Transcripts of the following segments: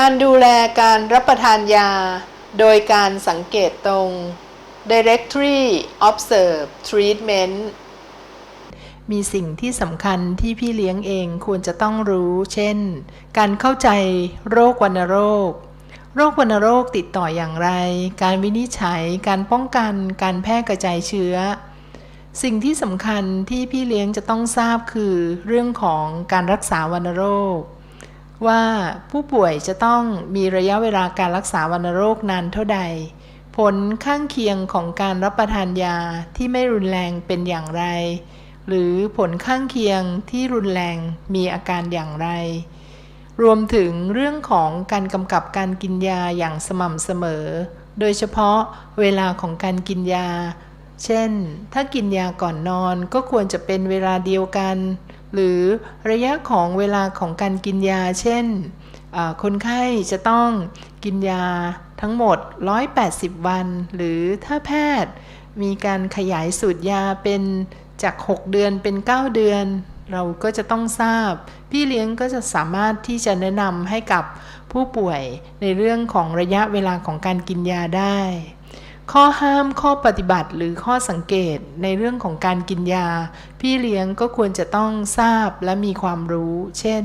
การดูแลการรับประทานยา โดยการสังเกตตรง directory observe treatment มีสิ่งที่สำคัญที่พี่เลี้ยงเองควรจะต้องรู้ เช่น การเข้าใจโรควัณโรค โรควัณโรคติดต่ออย่างไร การวินิจฉัย การป้องกัน การแพร่กระจายเชื้อ สิ่งที่สำคัญที่พี่เลี้ยงจะต้องทราบคือ เรื่องของการรักษาวัณโรค ว่าผู้ป่วยจะต้องมีระยะเวลาการรักษาวัณโรคนานเท่าใด ผลข้างเคียงของการรับประทานยาที่ไม่รุนแรงเป็นอย่างไร หรือผลข้างเคียงที่รุนแรงมีอาการอย่างไร รวมถึงเรื่องของการกำกับการกินยาอย่างสม่ำเสมอ โดยเฉพาะเวลาของการกินยา เช่น ถ้ากินยาก่อนนอนก็ควรจะเป็นเวลาเดียวกัน หรือระยะของเวลาของการกินยา เช่น คนไข้จะต้องกินยาทั้งหมด 180 วัน หรือถ้าแพทย์มีการขยายสูตรยาเป็นจาก 6 เดือนเป็น 9 เดือน เราก็จะต้องทราบ พี่เลี้ยงก็จะสามารถที่จะแนะนำให้กับผู้ป่วยในเรื่องของระยะเวลาของการกินยาได้ ข้อห้ามข้อปฏิบัติหรือข้อสังเกตในเรื่องของการกินยา พี่เลี้ยงก็ควรจะต้องทราบและมีความรู้ เช่น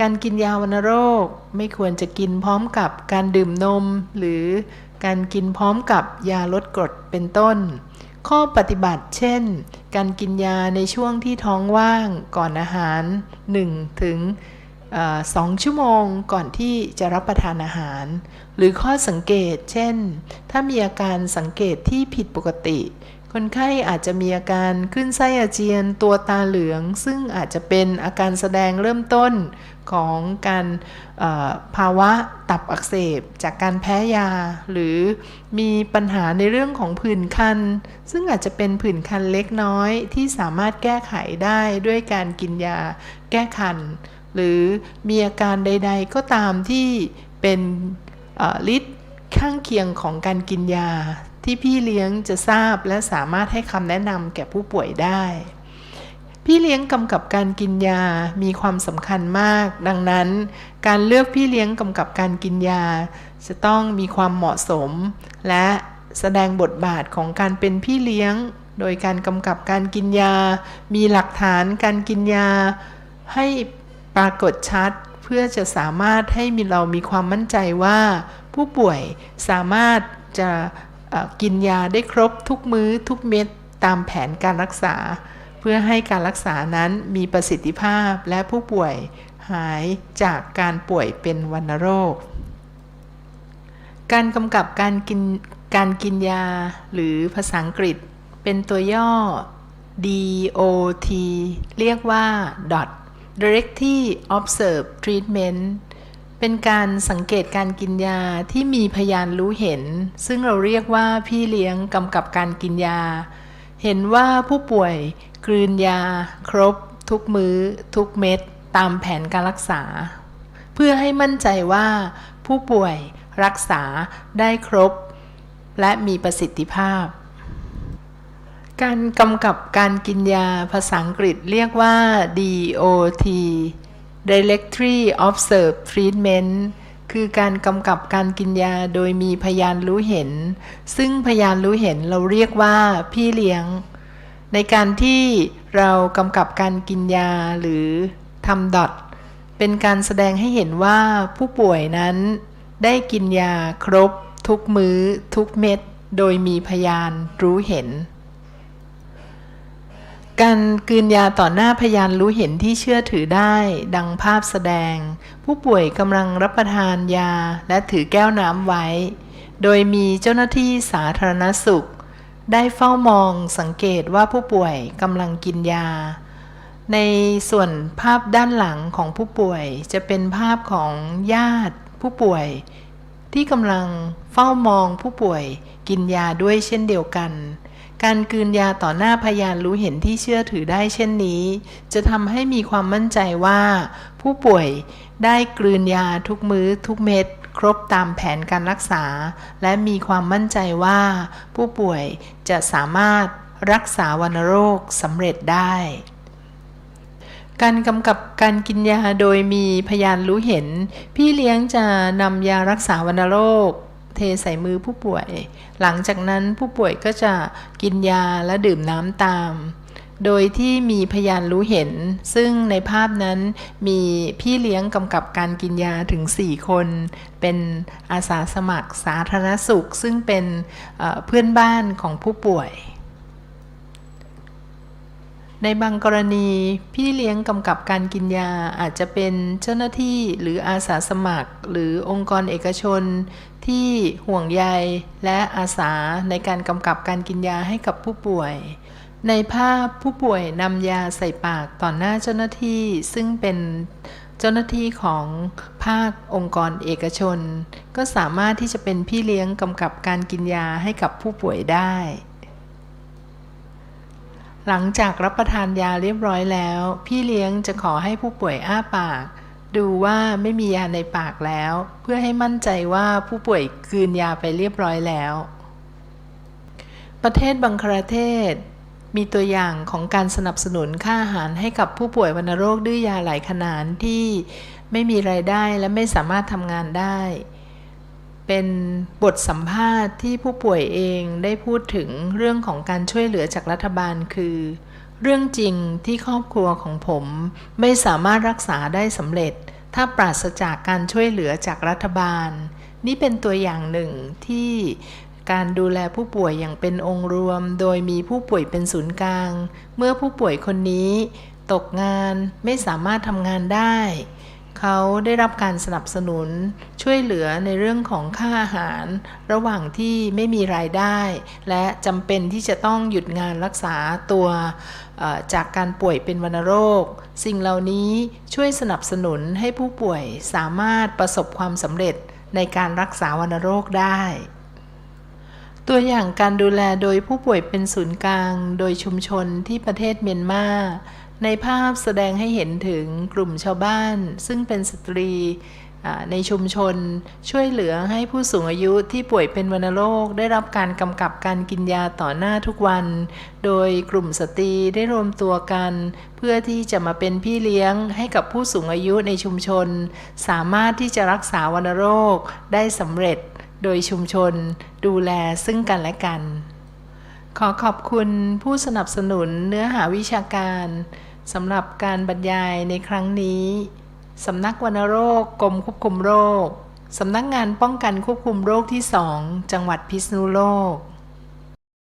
การกินยาวัณโรค ไม่ควรจะกินพร้อมกับการดื่มนม หรือการกินพร้อมกับยาลดกรดเป็นต้น ข้อปฏิบัติเช่น การกินยาในช่วงที่ท้องว่างก่อนอาหาร1ถึงเอ่อ สองชั่วโมงก่อนที่จะรับประทานอาหาร หรือข้อสังเกต เช่น ถ้ามีอาการสังเกตที่ผิดปกติ คนไข้อาจจะมีอาการขึ้นไส้อาเจียน ตัวตาเหลือง ซึ่งอาจจะเป็นอาการแสดงเริ่มต้นของการภาวะตับอักเสบ จากการแพ้ยา หรือมีปัญหาในเรื่องของผื่นคัน ซึ่งอาจจะเป็นผื่นคันเล็กน้อยที่สามารถแก้ไขได้ด้วยการกินยาแก้คัน หรือมีอาการใด ๆ ก็ตามที่เป็นฤทธิ์ข้างเคียงของการกินยา ที่พี่เลี้ยงจะทราบและสามารถให้คำแนะนำแก่ผู้ป่วยได้ พี่เลี้ยงกำกับการกินยา มีความสำคัญมาก ดังนั้น การเลือกพี่เลี้ยงกำกับการกินยา จะต้องมีความเหมาะสม และแสดงบทบาทของการเป็นพี่เลี้ยง โดยการกำกับการกินยา มีหลักฐานการกินยา ให้ ปรากฏชัดเพื่อจะสามารถให้มีเรามีความมั่นใจว่า ผู้ป่วยสามารถจะกินยาได้ครบทุกมื้อทุกเม็ดตามแผนการรักษา เพื่อให้การรักษานั้นมีประสิทธิภาพและผู้ป่วยหายจากการป่วยเป็นวัณโรค การกำกับการกินการกินยาหรือภาษาอังกฤษเป็นตัวย่อ DOT เรียกว่า DOT Directly Observe Treatment เป็นการสังเกตการกินยาที่มีพยานรู้เห็น ซึ่งเราเรียกว่าพี่เลี้ยงกำกับการกินยา เห็นว่าผู้ป่วยกลืนยา ครบ ทุกมื้อ ทุกเม็ด ตามแผนการรักษา เพื่อให้มั่นใจว่า ผู้ป่วยรักษาได้ครบ และมีประสิทธิภาพ การกำกับการกินยาภาษาอังกฤษเรียกว่า DOT Directory Observe Treatment คือการกำกับการกินยาโดยมีพยานรู้เห็น ซึ่งพยานรู้เห็นเราเรียกว่าพี่เลี้ยง ในการที่เรากำกับการกินยาหรือทำดอทเป็นการแสดงให้เห็นว่าผู้ป่วยนั้น ได้กินยาครบ ทุกมือ้อ ทุกเม็ด โดยมีพยานรู้เห็น การกืนยาต่อหน้าพยานรู้เห็นที่เชื่อถือได้ ดังภาพแสดง ผู้ป่วยกำลังรับประทานยาและถือแก้วน้ำไว้ โดยมีเจ้าหน้าที่สาธารณสุข ได้เฝ้ามองสังเกตว่าผู้ป่วยกำลังกินยา ในส่วนภาพด้านหลังของผู้ป่วยจะเป็นภาพของญาติผู้ป่วย ที่กำลังเฝ้ามองผู้ป่วยกินยาด้วยเช่นเดียวกัน การกลืนยาต่อหน้าพยานรู้เห็นที่เชื่อถือได้เช่นนี้ จะทำให้มีความมั่นใจว่า ผู้ป่วยได้กลืนยาทุกมื้อทุกเม็ดครบตามแผนการรักษา และมีความมั่นใจว่า ผู้ป่วยจะสามารถรักษาวัณโรคสำเร็จได้ การกำกับการกินยาโดยมีพยานรู้เห็น พี่เลี้ยงจะนำยารักษาวัณโรค เทใส่มือผู้ป่วย หลังจากนั้นผู้ป่วยก็จะกินยาและดื่มน้ำตาม โดยที่มีพยานรู้เห็น ซึ่งในภาพนั้นมีพี่เลี้ยงกำกับการกินยาถึง 4 คน เป็นอาสาสมัครสาธารณสุข ซึ่งเป็นเอ่อเพื่อนบ้านของผู้ป่วย ในบางกรณีพี่เลี้ยงกำกับการกินยาอาจจะเป็นเจ้าหน้าที่หรืออาสาสมัคร หรือองค์กรเอกชน ที่ห่วงใยและอาสาในการกำกับการกินยาให้กับผู้ป่วย ในภาพผู้ป่วยนำยาใส่ปากต่อหน้าเจ้าหน้าที่ซึ่งเป็นเจ้าหน้าที่ของภาคองค์กรเอกชน ก็สามารถที่จะเป็นพี่เลี้ยงกำกับการกินยาให้กับผู้ป่วยได้ หลังจากรับประทานยาเรียบร้อยแล้ว พี่เลี้ยงจะขอให้ผู้ป่วยอ้าปาก ดูว่าไม่มียาในปากแล้ว เพื่อให้มั่นใจว่าผู้ป่วยกลืนยาไปเรียบร้อยแล้ว ประเทศบังคลาเทศ มีตัวอย่างของการสนับสนุนค่าอาหารให้กับผู้ป่วยวัณโรคดื้อยาหลายขนาดที่ไม่มีไรายได้และไม่สามารถทำงานได้ เป็นบทสัมภาษณ์ที่ผู้ป่วยเองได้พูดถึงเรื่องของการช่วยเหลือจากรัฐบาลคือ เรื่องจริงที่ครอบครัวของผมไม่สามารถรักษาได้สำเร็จ ถ้าปราศจากการช่วยเหลือจากรัฐบาล นี่เป็นตัวอย่างหนึ่งที่การดูแลผู้ป่วยอย่างเป็นองค์รวม โดยมีผู้ป่วยเป็นศูนย์กลาง เมื่อผู้ป่วยคนนี้ ตกงานไม่สามารถทำงานได้ เขาได้รับการสนับสนุนช่วยเหลือในเรื่องของค่าอาหาร ระหว่างที่ไม่มีรายได้ และจำเป็นที่จะต้องหยุดงานรักษาตัวจากการป่วยเป็นวัณโรค สิ่งเหล่านี้ช่วยสนับสนุนให้ผู้ป่วยสามารถประสบความสำเร็จในการรักษาวัณโรคได้ ตัวอย่างการดูแลโดยผู้ป่วยเป็นศูนย์กลาง โดยชุมชนที่ประเทศเมียนมาในภาพแสดงให้เห็นถึงกลุ่มชาวบ้าน ซึ่งเป็นสตรีในชุมชนช่วยเหลือให้ผู้สูงอายุที่ป่วยเป็นวัณโรค ได้รับการกำกับการกินยาต่อหน้าทุกวัน โดยกลุ่มสตรีได้รวมตัวกัน เพื่อที่จะมาเป็นพี่เลี้ยงให้กับผู้สูงอายุในชุมชน สามารถที่จะรักษาวัณโรคได้สำเร็จ โดยชุมชนดูแลซึ่งกันและกัน ขอขอบคุณผู้สนับสนุนเนื้อหาวิชาการสำหรับการบรรยายในครั้งนี้สำนักวัณโรคกรมควบคุมโรคสำนักงานป้องกันควบคุมโรคที่ 2 จังหวัดพิษณุโลก